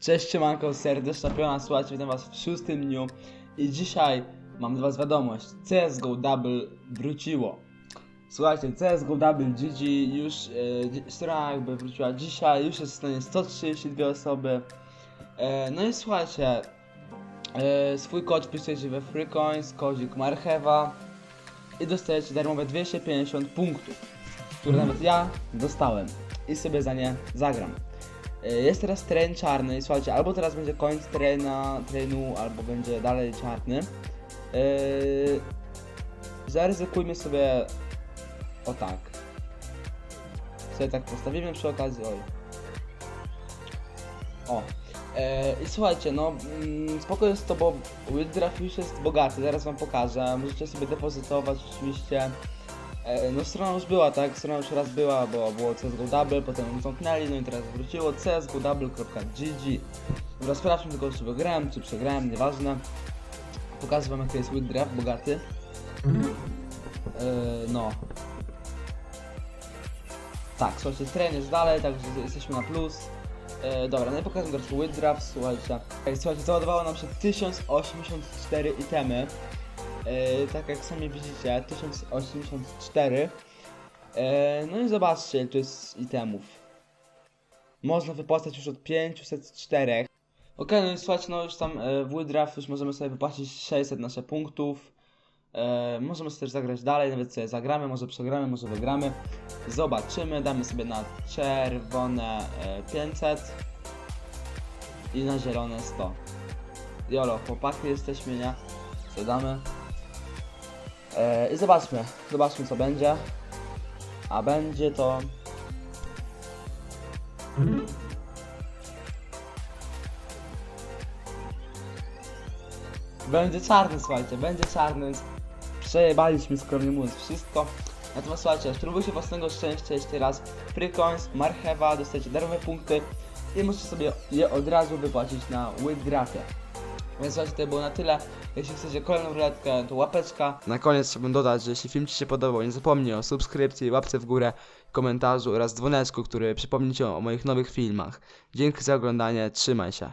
Cześć, siemanko, serdeczna piona, słuchajcie, witam was w szóstym dniu i dzisiaj mam dla was wiadomość, CSGO Double wróciło. Słuchajcie, CSGO Double GG już, e, strona jakby wróciła dzisiaj, już jest w stanie 132 osoby. E, no i słuchajcie, e, swój kod wpisujecie we FreeCoins, kodzik Marchewa i dostajecie darmowe 250 punktów, które nawet ja dostałem i sobie za nie zagram. E, Jest teraz teren czarny i słuchajcie, albo teraz będzie koniec terena, terenu, albo będzie dalej czarny. Yy, zaryzykujmy sobie o tak. Sobie tak postawimy przy okazji, oj. O. E, I słuchajcie, no mm, spoko jest to, bo Withdraft już jest bogaty, zaraz wam pokażę. Możecie sobie depozytować oczywiście. E, no strona już była, tak? Strona już raz była, bo było CSGO Double, potem ją zamknęli, no i teraz wróciło csgodouble.gg Dobra, sprawdźmy tylko, czy wygrałem, czy przegrałem, nieważne. Pokażę wam, jaki jest withdraft bogaty. E, no. Tak, słuchajcie, teren jest dalej, także jesteśmy na plus. E, dobra, no i pokażę teraz withdraft, słuchajcie. Słuchajcie, załadowało nam się 1084 itemy. E, tak jak sami widzicie, 1084. E, no i zobaczcie, ile tu jest itemów. Można wypłacać już od 504. Okej, no i słuchajcie, no już tam e, w Withdraft już możemy sobie wypłacić 600 nasze punktów. E, możemy sobie też zagrać dalej, nawet sobie zagramy, może przegramy, może wygramy. Zobaczymy, damy sobie na czerwone e, 500 i na zielone 100. Jolo, chłopaki jesteśmy, nie? Co damy? E, I zobaczmy, zobaczmy co będzie. A będzie to... Będzie czarny, słuchajcie, będzie czarny, więc przejebaliśmy skromnie mówiąc wszystko. Natomiast słuchajcie, spróbujcie własnego szczęścia jeszcze raz. Freecoins, marchewa, dostajecie darmowe punkty i możecie sobie je od razu wypłacić na withdrafie. Więc słuchajcie, to było na tyle. Jeśli chcecie kolejną ruletkę, to łapeczka. Na koniec chciałbym dodać, że jeśli film Ci się podobał, nie zapomnij o subskrypcji, łapce w górę, komentarzu oraz dzwoneczku, który przypomni Ci o moich nowych filmach. Dzięki za oglądanie, trzymaj się.